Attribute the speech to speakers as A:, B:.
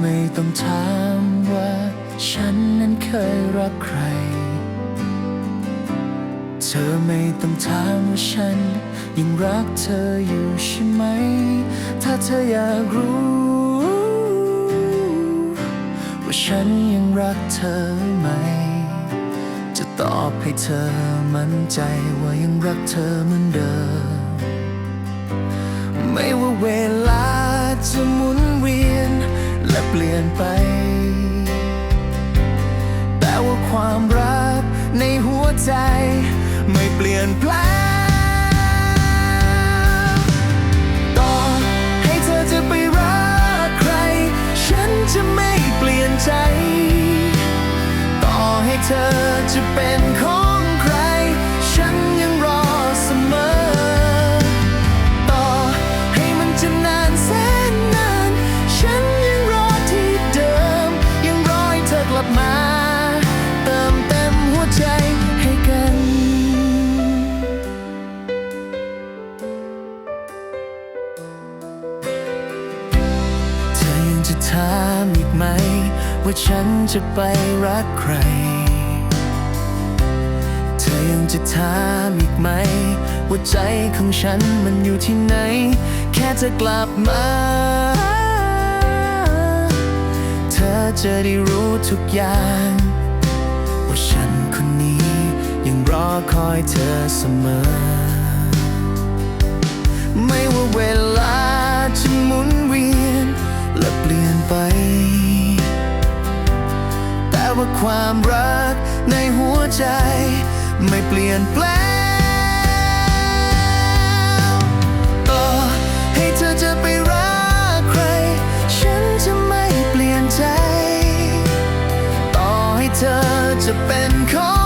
A: ไม่ต้องถามว่าฉันนั้นเคยรักใคร เธอไม่ต้องถามว่าฉัน ยังรักเธออยู่ใช่ไหม ถ้าเธออยากรู้ ว่าฉันยังรักเธอไหม จะตอบให้เธอมั่นใจว่ายังรักเธอเหมือนเดิม ไม่ว่าเวลา ลี่ยนไป แต่ว่าความรักในหัวใจ ไม่เปลี่ยนแปลงต่อให้เธอจะไปรักใคร ฉันจะไม่เปลี่ยนใจ ต่อให้เธอจะเป็นของ จะถามอีกไหม ว่าฉันจะไปรักใคร เธอยังจะถามอีกไหม ว่าใจของฉันมันอยู่ที่ไหน แค่จะกลับมา เธอจะได้รู้ทุกอย่าง ว่าฉันคนนี้ยังรอคอยเธอเสมอ ไม่ว่าเวลา ความรักในหัวใจ ไม่เปลี่ยนแปลงต่อให้เธอจะไปรักใคร ฉันจะไม่เปลี่ยนใจ ต่อให้เธอจะเป็นของ